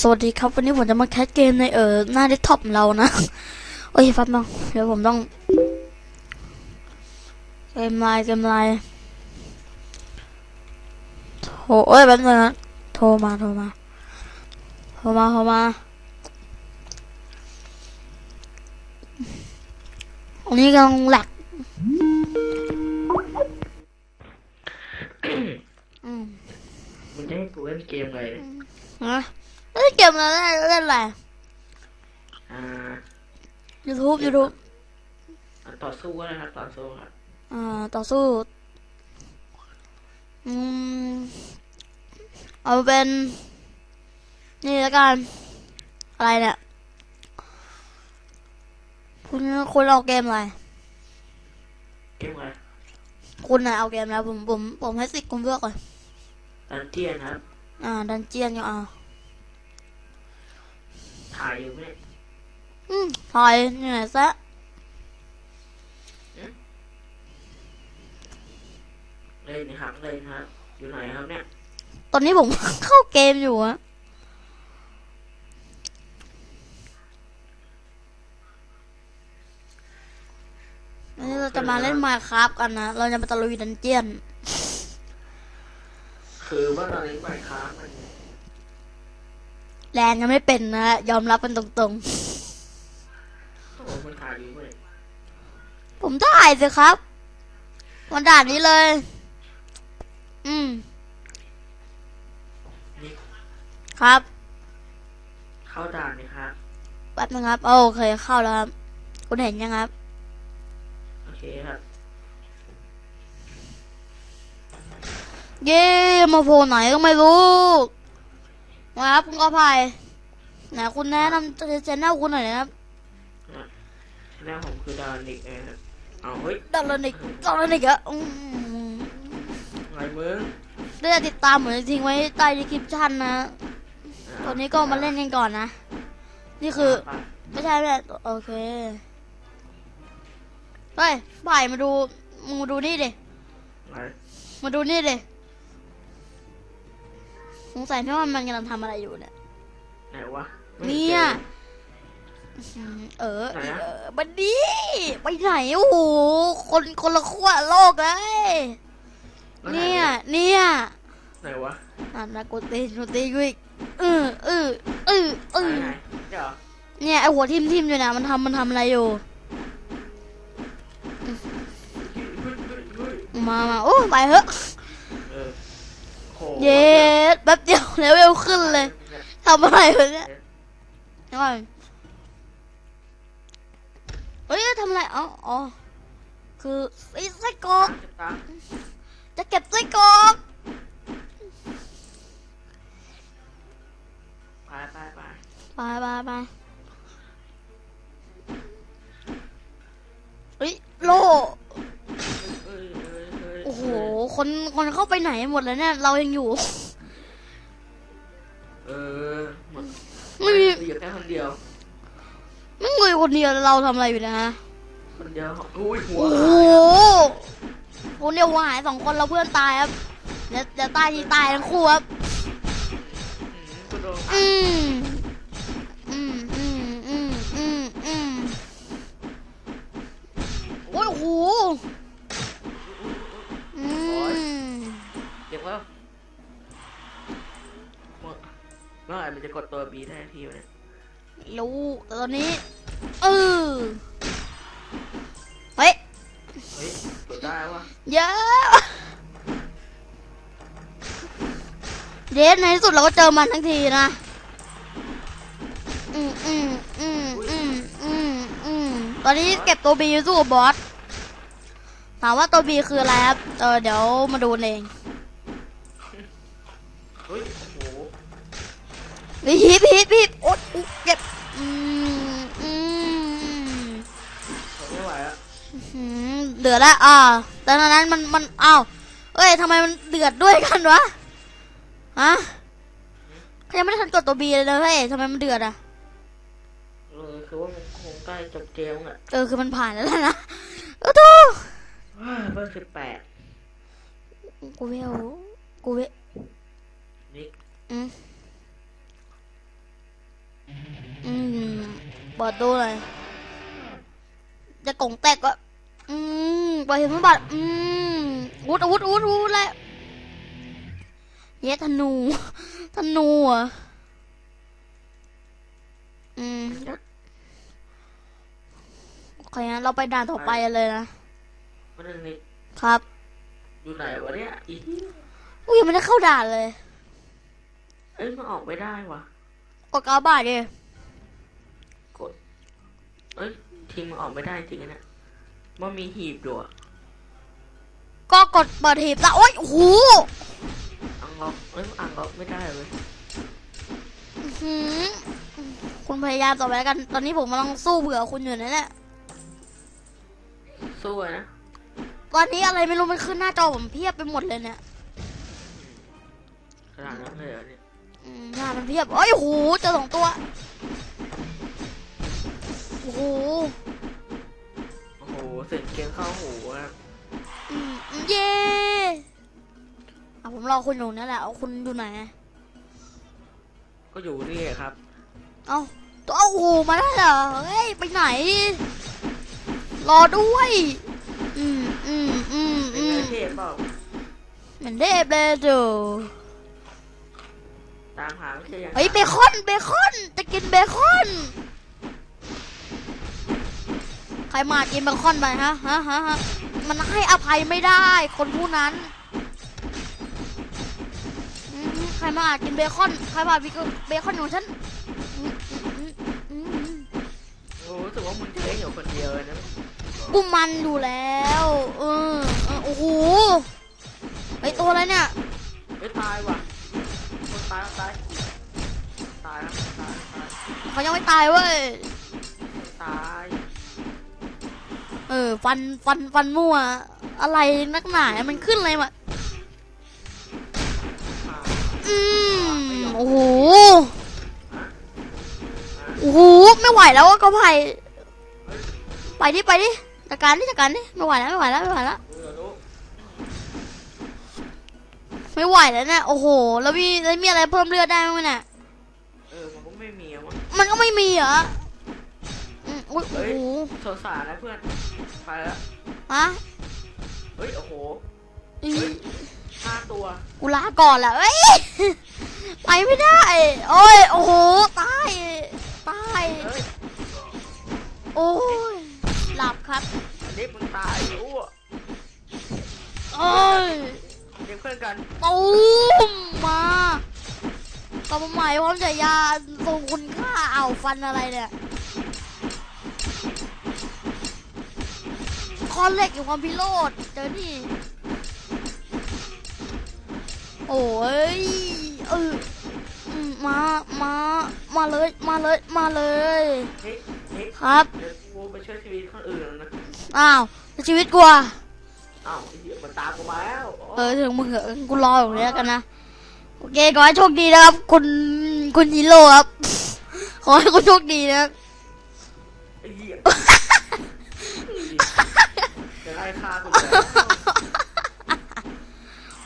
สวัสดีครับ วันนี้ผมจะมาแคสเกมในเออหน้าเดสก์ท็อปของเรานะโอ้ยแป๊บนึงเดี๋ยวผมต้องเกมไลน์เกมไลน์โทรเอ้ยแป๊บนึงนะโทรมาโทรมาโทรมาโทรมาอันนี้กำลังแหลกอืมมึงจะให้กูเล่นเกมอะไรฮะ เล่นเกมอะไรเล่นเล่นอะไรอ่า YouTube YouTube อะต่อสู้ก็ได้ครับต่อสู้ครับอ่าต่อสู้อืมเอาเป็น นี่แล้วกัน อะไรเนี่ย คุณคุณเอาเกมอะไรเกมอะไรคุณน่ะเอาเกมแล้วผมผมผมให้สิทธิ์คุณเลือกเลยดันเจียนครับ อ่าดันเจียนก็เอา ถ่ายอยู่ไหมเนี่ยอืมถอยเหนื่อยซะเล่นนะครับเล่นครับ อยู่ไหนครับเนี่ย ตอนนี้ผมเข้าเกมอยู่อะวันนี้เราจะมาเล่นมาครับกันนะ เราจะมาตะลุยดันเจียน คือว่าตอนนี้ไมค์ค้ามัน แรงยังไม่เป็นนะยอมรับเป็นตรงโอ้โหมันถ่ายอยู่ไหมเนี่ยๆผมได้สิครับ วันด่านนี้เลย อืม นี่ครับ เข้าด่านนี่ครับ แป๊บนึงครับ โอเคเข้าแล้วครับ คุณเห็นยังครับ โอเคครับ เย้ มาโผล่ไหนก็ไม่รู้ มาครับคุณกอภัยไหนคุณแนะนำเจนหน้าคุณหน่อยนะครับแล้ผมคือดานนิกนะครับเอาเฮ้ยดอลลาร์นิกดอลลาร์นิกอะอืมไงมึงเดี๋ยวติดตามเหมือนทิ้งไว้ใต้ดีคริปชั่นนะตอนนี้ก็มาเล่นกันก่อนนะ นี่คือไปไม่ใช่ไม่ใช่โอเคเฮ้ยบ่ายมาดูมึงมาดูนี่ดิไหนมาดูนี่ดิ สงสัยพี่ว่ามันกำลังทำอะไรอยู่เนี่ย ไหนวะไม่เนี่ห็ยจออืมเออไหนอะเออบันดีไปไหนโอ้โหคนคนละขั้วโลกเลยแล้วไหเนี่ย เนี่ยไหนวะอ่านนะกูตีนกูตีกูอีกเออเออเออเอไหนอไหนเดี๋ยวเนี่ยไอหัวทิมทิมอยู่นะมันทำมันทำอะไรอยู่ เฮ้ยเฮ้ยเฮ้ยมามาโอ้ไปเถอะเออโห เย็ดแป๊บเดียวเลเวลขึ้นเลยทำอะไรวะเนี่ยเดี๋ยวก่อนเฮ้ยทำอะไรอ๋ออ๋อคือไอ้ไส้กรอกจะเก็บไส้กรอก ไปไหนหมดแล้วเนี่ย เรายังอยู่ เออหมดไม่มีอยู่แค่คนเดียว ไม่งยคนเดียวเราทำอะไรอยู่นะฮะคนเดียวอุ้ยหัวโอ้โหคนเดียวหายสองคนเราเพื่อนตายครับเดี๋ยวเดี๋ยวตายทีตายทั้งคู่ครับกูโดนอืมอืมอืมอืมอืมอืมโอ้ยโอ้โหอืม เจ็บแล้วเมื่อ เมื่อไหร่มันจะกดตัวบีได้ทีวะเนี่ยรู้แต่ตอนนี้เออเฮ้ยเฮ้ยกดได้วะเยอะเดสในที่สุดเราก็เจอมันทั้งทีนะอืมอืมอืมอืมอืมอืมตอนนี้เก็บตัวบีสู้กับบอสถามว่าตัวบีคืออะไรครับ เออเดี๋ยวมาดูเองเฮ้ย โอ้โหฮิปฮิปฮิปโอ๊ยอุ๊ยเก็บอืมอืมทนไม่ไหวอะอืมเดือดแล้วอ่าแต่ตอนนั้นมันมันอ้าวเอ้ยทำไมมันเดือดด้วยกันวะฮะเขายังไม่ได้ทันกดตัวบีเลยนะเฮ้ยทำไมมันเดือดอะเออคือว่ามันคงใกล้จบเกมอะเออคือมันผ่านแล้วนะเออทูว้าเบอร์สิบแปดกูเวลกูเวลนี่อืม ปิดดูหน่อยจะกงแตกก็อืมเปิดเห็นมันบัตรอืมวุดอาวุธอาวุธอาวุธแล้วเย้ธนู ธนูอะอืมโอเคงั้นเราไปด่านต่อไปกันเลยนะวันนึงนี่ครับ อยู่ไหนวะเนี่ยอีอุ้ยยังไม่ได้เข้าด่านเลย เอ้ยมันออกไม่ได้วะ กดเก้าบาทดิกด เอ้ยทีมมันออกไม่ได้จริงๆนะมันมีหีบอยู่อะก็กดเปิดหีบละโอ้ยโอ้โหอังล็อกเอ้ยอังล็อกไม่ได้เลยอื้อหือคุณพยายามต่อไปแล้วกัน ตอนนี้ผมกำลังสู้เผื่อคุณอยู่นั่นแหละสู้อะนะตอนนี้อะไรไม่รู้มันขึ้นหน้าจอผมเพียบไปหมดเลยเนี่ยขนาดนั้นเลยเหรอเนี่ยอืม หน้ามันเพียบโอ้ยโอ้โหเจอสองตัวโอ้โหโอ้โหเสียงเกมเข้าหูครับอืมเย้อะผมรอคุณอยู่นั่นแหละ เอาคุณอยู่ไหน ก็อยู่นี่ครับ เอาตัวเอาโอ้โหมาได้เหรอเฮ้ยไปไหน รอด้วย อืมอืมอืมเป็นอืไงมเทพเปล่า เหมือนเทพเลยเจ้า ตามหาไม่ใช่ยังเฮ้ยเบคอนเบคอนจะกินเบคอน ใครมากินเบคอนไปฮะฮะฮะฮะมันให้อภัยไม่ได้ คนผู้นั้นอืมใครมากินเบคอนใครมาบิเบคอนของฉันอืมอืมอืมอืมโอ้รู้สึกว่ามึงจะเล่นอยู่คนเดียวเลยนะกูมันอยู่แล้วเออเออโอ้โหไอตัวอะไรเนี่ยไม่ตายว่ะคน ตายตายตายแล้วตายตายเขายังไม่ตายเว้ย ตายเออ ฟัน ฟัน ฟันมั่ว อะไรนักหนาเนี่ยมันขึ้นอะไรมาตายอืมโอ้โห โอ้โห ไม่ไหวแล้วอะก็ไผ่ไปดิ ไปดิจัดการดิจัดการดิ ไม่ไหวแล้ว ไม่ไหวแล้ว ไม่ไหวแล้ว เออรู้ ไม่ไหวแล้วเนี่ยโอ้โห แล้วมีแล้วมีอะไรเพิ่มเลือดได้ไหมเนี่ยเออมันก็ไม่มีอะมั้งมันก็ไม่มีเหรออืมอุ้ยโอ้โหสงสารนะเพื่อนไปแล้วฮะเฮ้ยโอ้โหอีเฮ้ยห้าตัวกูลาก่อนละเอ้ย ไปไม่ได้ โอ้ยโอ้โหตายตายเฮ้ยโอ้ยหลับครับอันนี้มึงตายรู้อะโอ้ย เรียกเพื่อนกันตูมมาต่อมาใหม่พร้อมจะยาทรงคุณค่าเอาฟันอะไรเนี่ยคอนเหล็กอยู่ความพิโรธเจอนี่โอ้ยเอออืมมามามาเลยมาเลยมาเลยเฮ้ยเฮ้ยครับเดี๋ยวกูไปช่วยชีวิตคนอื่นแล้วนะอ้าวชีวิตกูอะ อ้าวไอ้เหี้ยมันตามกูมาแล้วเออถึงมึงเหอะกูรออยู่เนี่ยกันนะโอเคขอให้โชคดีนะครับ คุณคุณฮีโร่ครับ ขอให้คุณโชคดีนะครับไอ้เหี้ยจะไล่ฆ่ากูแล้ว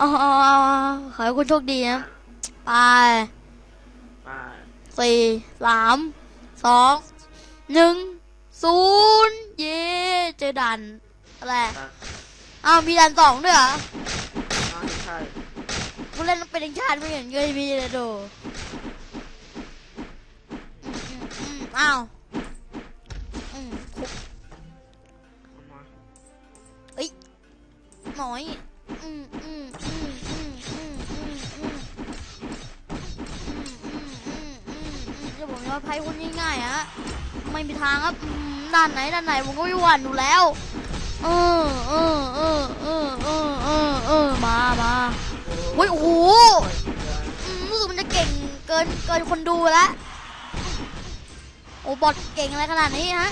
อ๋อขอให้คุณโชคดีนะไปไปสี่สามสองหนึ่งศูนย์เย้เจอดันอะไรครับ อ้าวมีดันสองด้วยเหรออ้าวใช่กูเล่นเป็นทีมชาติไม่เห็นเคยมีเลยดูอืมอืมอืมอ้าวอืมเอามาหน่อยอืมอืมอืมอืมอืมอืมอืมอืมอืมอืมอืมอืมจะบอกว่าไพ่คนง่ายๆอะไม่มีทางครับอืมด้านไหนด้านไหนผมก็ไม่หวั่นอยู่แล้ว เออเออเออเออเออเออมามาเฮ้ยโอ้โหรู้สึกมันจะเก่งเกินเกินคนดูแล้วโอ้บอทเก่งอะไรขนาดนี้ฮะ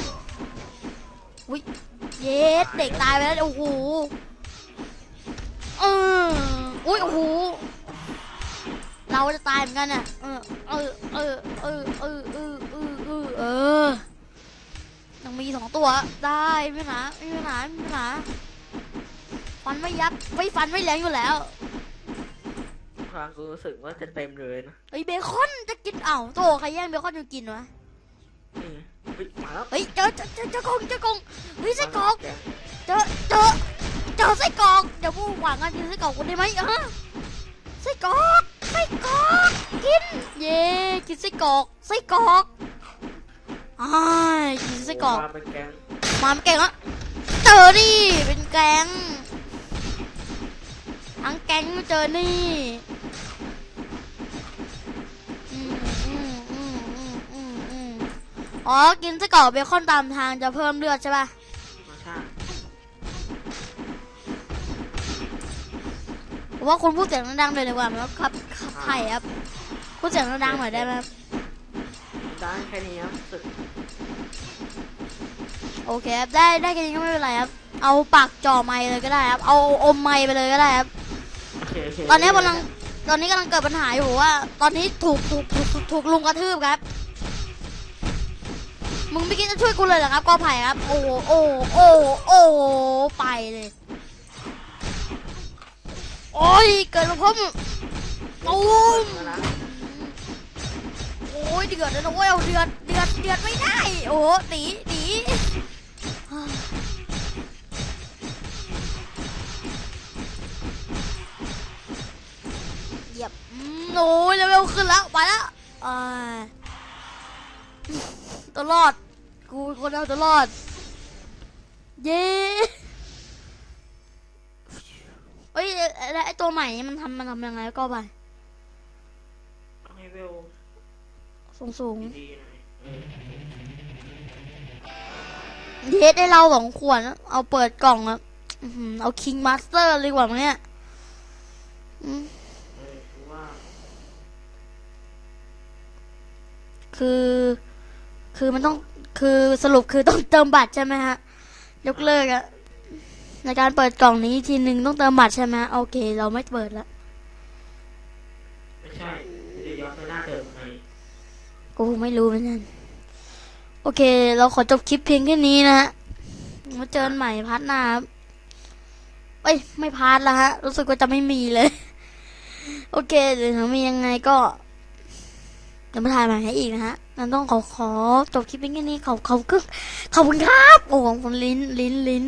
อุ้ยเยสเด็กตายไปแล้วโอ้โหเอออุ้ยโอ้โหเราจะตายเหมือนกันอะเออเออเออเออเออเออเออ ยังมีสองตัวได้ไม่หนาไม่หนาไม่หนาฟันไม่ยับไม่ฟันไม่แรงอยู่แล้วทางกูรู้สึกว่าจะเต็มเลยนะเฮ้ยเบคอนจะกินเอ้าโตใครแย่งเบคอนจะกินวะนี่ไงฮ้ยมาแล้วเฮ้ยเจอเจอเจอเจอกล่องเจอกล่องเฮ้ยไส้กรอกแงเจอเจอเจอไส้กรอกเดี๋ยวพูดหวังกันกินไส้กรอกกูได้ไหมฮะไส้กรอกไส้กรอกกินเย่กินไส้กรอกไส้กรอก อ้ายกินไส้กรอกมาเป็นแก๊งมาเป็นแกงอะเจอนี่เป็นแกงทั้งแกงเจอนี่อืมอืมอืมอืมอืมอืมอ๋อ กินไส้กรอกเบคอนตามทางจะเพิ่มเลือดใช่ป่ะมาใช่ผมว่าคุณพูดเสียงดังๆเลยดีกว่าไหมครับครับไผ่ครับพูดเสียงดังๆหน่อยได้ไหมครับได้แค่นี้ครับสึก โอเคครับได้ได้แค่นี้ก็ไม่เป็นไรครับ เอาปากจ่อไม้เลยก็ได้ครับ เอาอมไม้ไปเลยก็ได้ครับ โอเคโอเคตอนนี้กำลังตอนนี้กำลังเกิดปัญหาอยู่ว่า ตอนนี้ถูกถูกถูกถูกถูกลุงกระทืบครับ มึงไม่คิดจะช่วยกูเลยเหรอครับกอไผ่ครับ โอ้โหโอ้โหโอ้โหโอ้โหไปเลย โอ้ยเกิดมาพบตูมมาละโอ้ยเดือดเลยนะเว้ยเอาเดือดเดือดเดือดไม่ได้ โอ้โหหนีหนี ยียบอืมโอ้ยเลเวลขึ้นแล้วไปแล้วอ่าตัวรอด กูเป็นคนเอาตัวรอด เย้เอ้ยแล้วไอตัวใหม่นี่มันทำมันทำยังไงก็ไปต้องให้เวลสูงสูงดีๆหน่อยเออๆเยสได้เราสองขวดเอาเปิดกล่องอะอื้อหือเอาคิงมาสเตอร์เลยกว่ามั้งเนี่ยอืม เออคือว่า คือ คือมันต้องคือสรุปคือต้องเติมบัตรใช่ไหมฮะยกเลิกอะในการเปิดกล่องนี้ทีหนึ่งต้องเติมบัตรใช่ไหมโอเค เราไม่เปิดละไม่ใช่เดี๋ยวย้อนไปหน้าเดิมไงกูไม่รู้เหมือนกันโอเค เราขอจบคลิปเพียงแค่นี้นะฮะมาเจอกันใหม่พาร์ทหน้าครับเอ้ยไม่พาร์ทแล้วฮะ รู้สึกว่าจะไม่มีเลย โอเคเดี๋ยวมียังไงก็ เดี๋ยวมาถ่ายใหม่ให้อีกนะฮะนั้นต้องขอขอจบคลิปเป็นแค่นี้ขอบขอบคุณขอบคุณครับ โอ้โหลิ้นลิ้นลิ้น